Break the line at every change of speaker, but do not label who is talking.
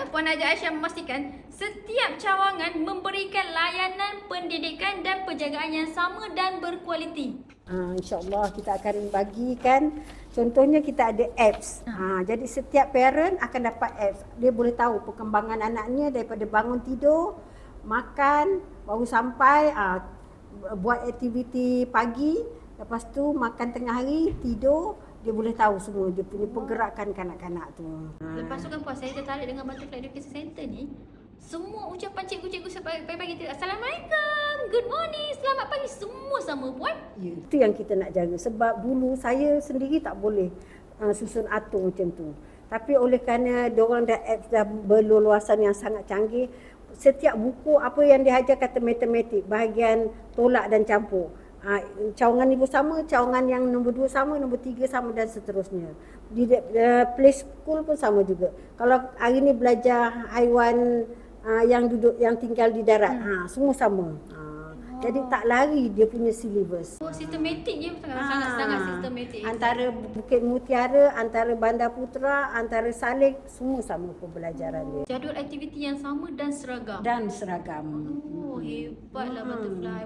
Seterusnya, Puan Haji Aisyah memastikan setiap cawangan memberikan layanan pendidikan dan penjagaan yang sama dan berkualiti.
Ha, InsyaAllah kita akan bagikan. Contohnya kita ada apps. Ha, Jadi setiap parent akan dapat apps. Dia boleh tahu perkembangan anaknya daripada bangun tidur Makan, baru sampai ha, Buat aktiviti pagi Lepas tu makan tengah hari, tidur Dia boleh tahu semua dia punya pergerakan kanak-kanak tu.
Lepas tu kan Puan, saya tertarik dengan Butterfly Education Center ni. Semua ucapan cikgu-cikgu sampai pagi-pagi tu. Assalamualaikum, good morning, selamat pagi. Semua sama Puan.
Ya, itu yang kita nak jaga sebab dulu saya sendiri tak boleh uh, susun atur macam tu. Tapi oleh kerana diorang dah apps dah berleluasan yang sangat canggih, setiap buku apa yang diajar kata matematik, bahagian tolak dan campur. Ha, cawangan ibu sama, cawangan yang nombor dua sama, nombor tiga sama dan seterusnya. Di uh, play school pun sama juga. Kalau hari ni belajar haiwan uh, yang duduk yang tinggal di darat, hmm. ha, semua sama. Ha, jadi tak lari dia punya syllabus.
Oh, sistematik dia sangat-sangat
Ah,
sistematik.
Antara Bukit Mutiara, antara Bandar Putra, antara Saleh, semua sama pembelajaran dia.
Jadual aktiviti yang sama dan seragam.
Dan seragam.
Oh, hebatlah Butterfly.